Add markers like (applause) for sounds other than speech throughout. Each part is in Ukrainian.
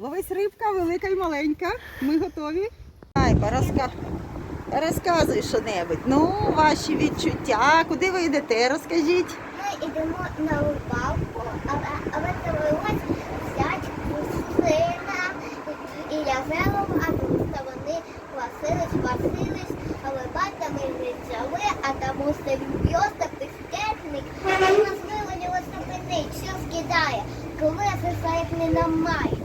Ловись рибка, велика і маленька. Ми готові. Айба, розка... розказуй що-небудь. Ну, ваші відчуття. Куди ви йдете? Розкажіть. Ми йдемо на рибалку, але, але довелось взяти сина і Язелом, а що вони просились, просились, але бата ми взяли, а тому що він просто пістетник, і нас виводило ступини, все скидає, колеса як не намає.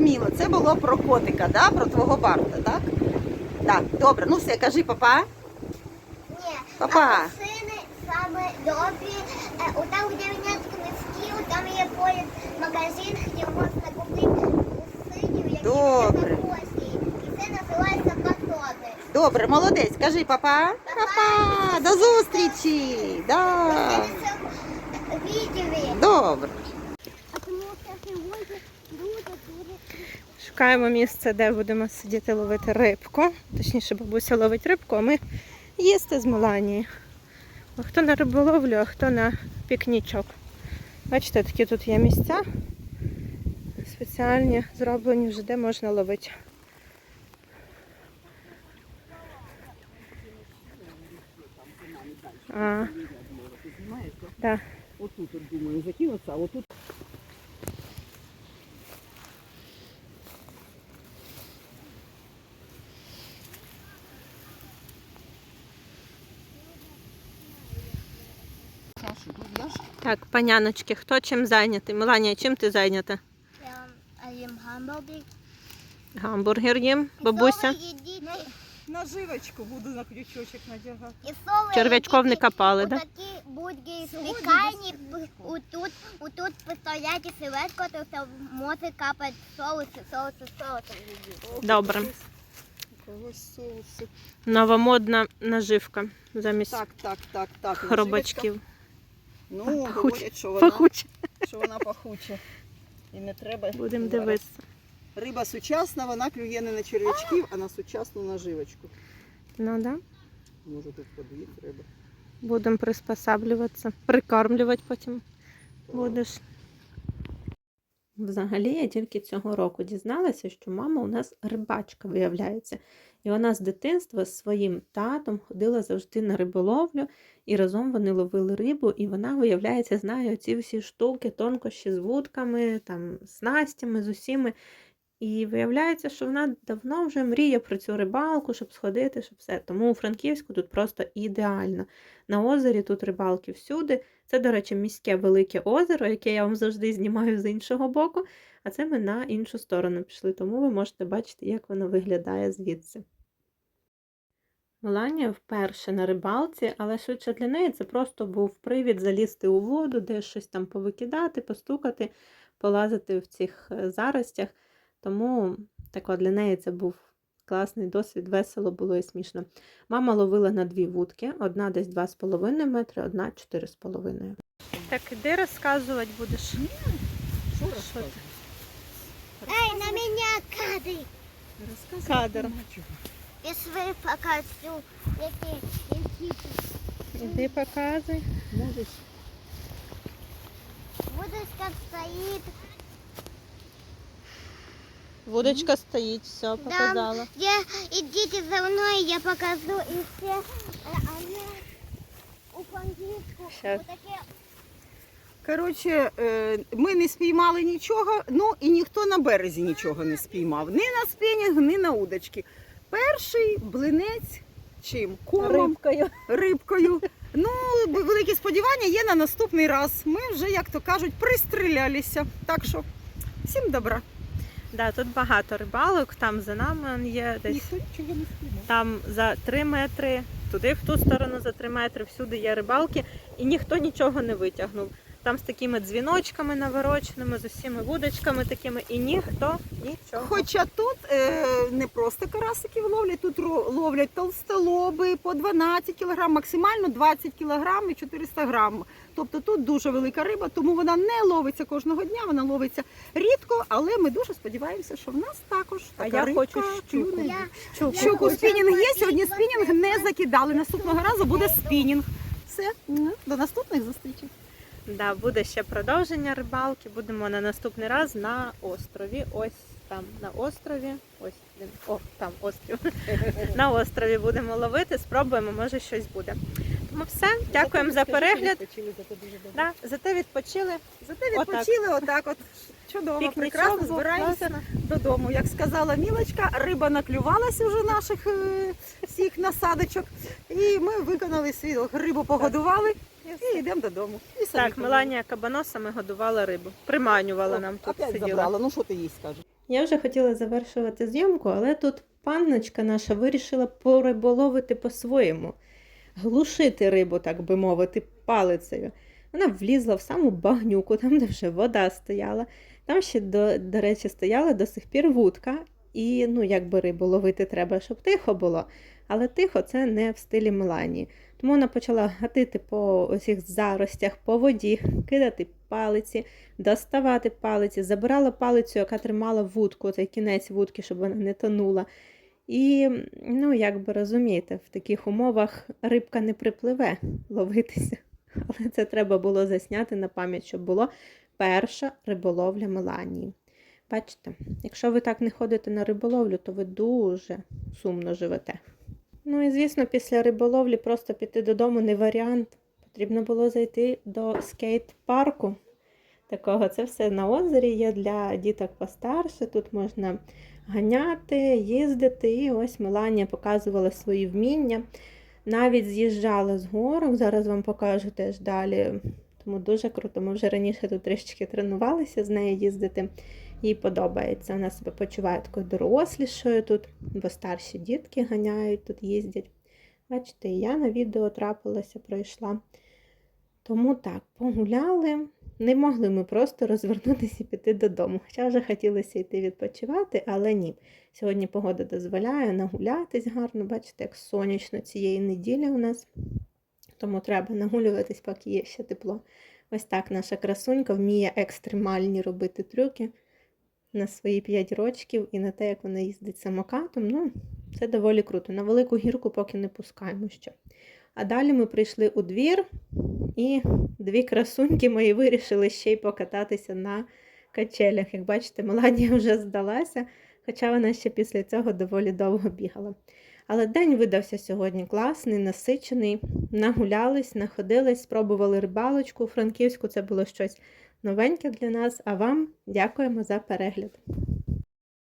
Зрозуміло, це було про котика, да? про твого барта, так? Так, добре, ну все, кажи, папа. Ні, Папа. а сини саме добрі. Е, у там, де Вінницьку міські, там є поряд магазин, де можна купити синів, які Добре. кості. І це називається батони. Добре, молодець, кажи, папа. Папа, до зустрічі. Да. Це відео. Добре. А тому дуже дуже Шукаємо місце, де будемо сидіти ловити рибку. Точніше, бабуся ловить рибку, а ми їсти з Меланії. Хто на риболовлю, а хто на пікнічок. Бачите, такі тут є місця. Спеціальні зроблені вже, де можна ловити. А, да. Отут, думаю, закинуться, а отут. Так, паняночки, хто чим зайнятий? Меланія, чим ти зайнята? Я їм гамбургер. Гамбургер їм, бабуся. наживочку буду на крючочок надягати. Черв'ячков не копали, да? Отакі будь-які спікальні, отут, отут постоять і селедко, то може капати соус, соус, соус. Добре. Новомодна наживка замість Так, так, так, так. хробачків. Ну, Пахуче. говорять, що вона, Пахуче. що вона пахуча. І не треба. Будемо дивитися. Риба сучасна, вона клює не на черв'ячків, а на сучасну наживочку. Ну да. Може тут подвір треба. Будемо приспосаблюватися, прикармлювати потім будеш. Взагалі, я тільки цього року дізналася, що мама у нас рибачка виявляється. І вона з дитинства з своїм татом ходила завжди на риболовлю, і разом вони ловили рибу, і вона, виявляється, знає оці всі штуки, тонкощі з вудками, там, снастями, з усіми. І виявляється, що вона давно вже мріє про цю рибалку, щоб сходити, щоб все. Тому у Франківську тут просто ідеально. На озері тут рибалки всюди. Це, до речі, міське велике озеро, яке я вам завжди знімаю з іншого боку. А це ми на іншу сторону пішли, тому ви можете бачити, як воно виглядає звідси. Меланія вперше на рибалці, але швидше для неї це просто був привід залізти у воду, десь щось там повикидати, постукати, полазити в цих е, заростях. Тому тако для неї це був класний досвід, весело було і смішно. Мама ловила на дві вудки, одна десь 2,5 метри, одна 4,5. Так, іди розказувати будеш. Що розказувати? Ей, на мене Кадр. нема. І свої покажу, які, які Іди показуй. Можеш. Водочка стоїть. Вудочка стоїть, все, показала. Я, ідіть за мною, я покажу і все. А, а у франківську Щас. отаке Коротше, е, ми не спіймали нічого, ну і ніхто на березі нічого не спіймав. Ні на спінінг, ні на удочки. Перший блинець чим? Комом, Рибкою. рибкою. Ну, б- великі сподівання є на наступний раз. Ми вже, як то кажуть, пристрілялися. Так що всім добра. Да, тут багато рибалок, там за нами є десь. Ніхто нічого не спіймав. Там за 3 метри, туди в ту сторону за 3 метри, всюди є рибалки, і ніхто нічого не витягнув. Там з такими дзвіночками навороченими, з усіма вудочками такими, і ніхто нічого. Хоча тут е, не просто карасиків ловлять, тут ловлять толстолоби по 12 кг, максимально 20 кг і 400 грам. Тобто тут дуже велика риба, тому вона не ловиться кожного дня, вона ловиться рідко, але ми дуже сподіваємося, що в нас також А я рибка хочу щуку. Я, Щуку. Щуку спінінг є, сьогодні спінінг не закидали. Наступного разу буде спінінг. Все, до наступних зустрічей. Да, буде ще продовження рибалки. Будемо на наступний раз на острові. Ось там на острові. Ось він. О, там острів. (laughs) на острові будемо ловити, спробуємо, може щось буде. Тому все, дякуємо за перегляд. Да, зате відпочили. Зате відпочили отак от. Чудово, Пікнічок прекрасно, був, збираємося класно. додому. Як сказала Мілочка, риба наклювалася вже наших е, всіх насадочок. І ми виконали свій долг. Рибу погодували і йдемо додому. І самі Так, Меланія кабаносами годувала рибу. Приманювала нам тут Опять сиділа. забрала, ну що ти їй скажеш? Я вже хотіла завершувати зйомку, але тут панночка наша вирішила пориболовити по-своєму, глушити рибу, так би мовити, палицею. Вона влізла в саму багнюку, там, де вже вода стояла. Там ще, до, до речі, стояла до сих пір вудка. І ну, якби рибу ловити треба, щоб тихо було. Але тихо це не в стилі Меланії. Тому вона почала гатити по усіх заростях, по воді, кидати палиці, доставати палиці, забирала палицю, яка тримала вудку, цей кінець вудки, щоб вона не тонула. І, ну, як би розумієте, в таких умовах рибка не припливе ловитися. (laughs) Але це треба було засняти на пам'ять, щоб було перша риболовля Меланії. Бачите, якщо ви так не ходите на риболовлю, то ви дуже сумно живете. Ну і звісно, після риболовлі просто піти додому не варіант. Потрібно було зайти до скейт-парку. Такого це все на озері є для діток постарше. Тут можна ганяти, їздити. І ось Меланія показувала свої вміння. Навіть з'їжджала з горок, зараз вам покажу теж далі. Тому дуже круто. Ми вже раніше тут трішечки тренувалися з нею їздити. Їй подобається. Вона себе почуває такою дорослішою тут, бо старші дітки ганяють, тут їздять. Бачите, я на відео трапилася, пройшла. Тому так, погуляли. Не могли ми просто розвернутися і піти додому. Хоча вже хотілося йти відпочивати, але ні. Сьогодні погода дозволяє нагулятись гарно, бачите, як сонячно цієї неділі у нас. Тому треба нагулюватись, поки є ще тепло. Ось так наша красунька вміє екстремальні робити трюки на свої 5 рочків і на те, як вона їздить самокатом. Ну, це доволі круто. На велику гірку поки не пускаємо ще. А далі ми прийшли у двір, і дві красуньки мої вирішили ще й покататися на качелях. Як бачите, Меланія (laughs) вже здалася, хоча вона ще після цього доволі довго бігала. Але день видався сьогодні класний, насичений. Нагулялись, находились, спробували рибалочку у Франківську. Це було щось новеньке для нас. А вам дякуємо за перегляд.